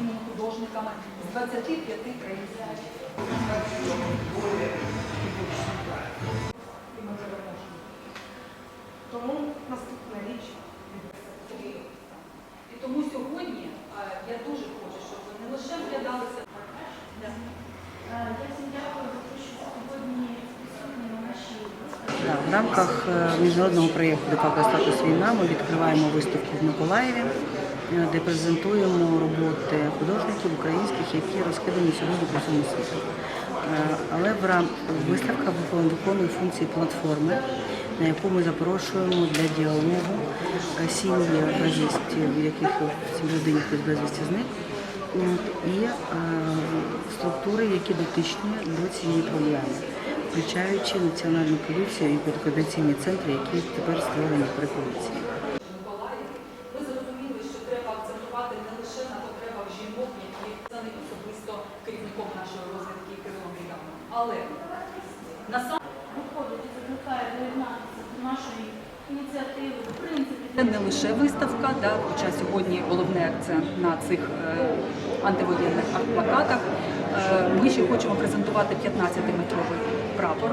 професійними художниками з 25 країн. І ми переможемо. Тому наступна річ. І тому сьогодні я дуже хочу, щоб ви не лише вглядалися. Е, Я всім дякую за що сьогодні присутні на нашій виставці. В рамках е, міжнародного проєкту «Де-факто статус війна ми відкриваємо виставку в Миколаєві, де презентуємо роботи художників українських, які розкидані сьогодні по всьому світу. Е, Але в рам... виставка виконує- функції платформи, на яку ми запрошуємо для діалогу е, сім'ї бразильців, в яких цій людині хтось безвісті зник, і е, структури, які дотичні до цієї проблеми, включаючи національну поліцію і координаційні центри, які тепер створені при поліції. Миколаєві, ми зрозуміли, що треба акцентувати не лише на жінок, які зані особисто керівником нашої розвідки Кирилом Ріганом, але насамперед Виходить і закликає до нашої ініціативи, в принципі, Це не лише виставка, да, хоча сьогодні головний акцент на цих е, антивоєнних арт-плакатах. Е, ми ще хочемо презентувати 15-метровий прапор.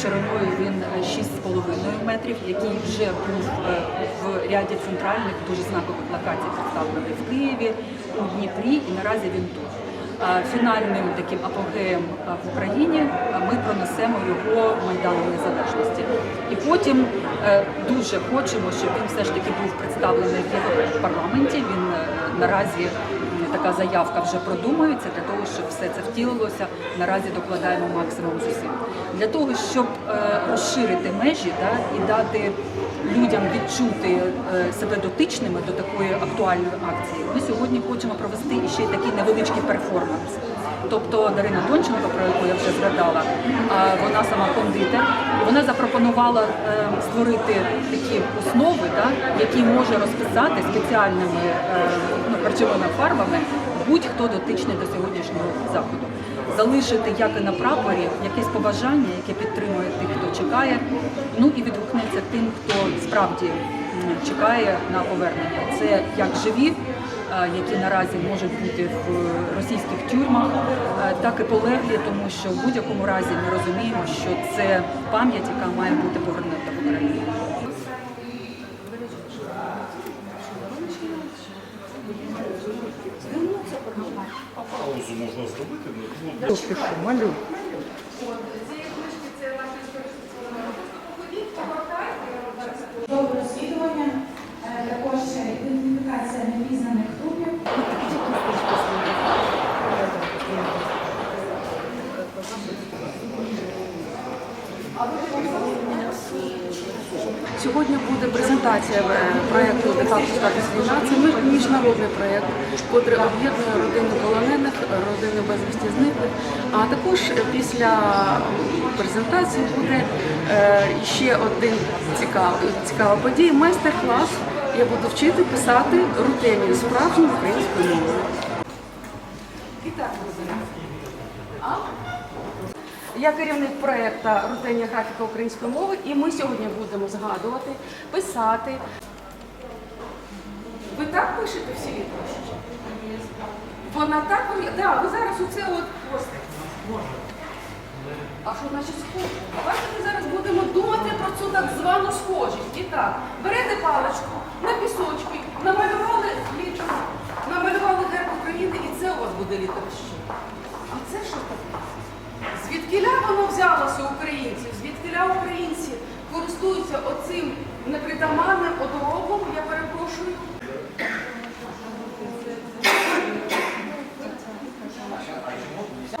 Шириною він е, 6,5 метрів, який вже був е, в ряді центральних дуже знакових локацій представлений в Києві, у Дніпрі і наразі він тут. Фінальним таким апогеєм в Україні ми пронесемо його Майдану Незалежності. І потім е, дуже хочемо, щоб він все ж таки був представлений в Європарламенті. Він е, наразі така заявка вже продумується для того, щоб все це втілилося. Наразі докладаємо максимум зусиль для того, щоб е, розширити межі да, і дати людям відчути е, себе дотичними до такої актуальної акції. Ми сьогодні хочемо провести ще й такий невеличкий перформанс. Тобто Дарина Донченко, про яку я вже згадала, вона сама кондитер, і вона запропонувала е, створити такі основи, які може розписати спеціальними ну, харчовими фарбами будь-хто дотичний до сьогоднішнього заходу. Залишити як і на прапорі якесь побажання, яке підтримує тих, хто чекає, ну і відгукнеться тим, хто справді чекає на повернення. Це як живі, е, які наразі можуть бути в російських тюрмах, е, так і полеглі, тому що в будь-якому разі ми розуміємо, що це пам'ять, яка має бути повернута в Україну. Зробити, ну, Пишу, малю. Довге розслідування, е, також ідентифікація непізнаних трупів. Сьогодні буде презентація е, проєкту «Де-факто статус війна». Це міжнародний проєкт, який об'єднує родини полонених, родини безвісті зниклих. А також е, після презентації буде е, ще один цікавий цікава подія майстер-клас. Я буду вчити писати рутинію справжньою українською мовою. І так? Я керівник проєкту Рутиння графіка української мови, і ми сьогодні будемо згадувати, писати. Ви так пишете всі вірші? Вона так да, ви зараз оце от постать. А що значить? Давайте ми зараз будемо думати про цю так звану схожість. І так, берете паличку взялося українців, звідкиля українці користуються оцим непритаманним одороком, я перепрошую. А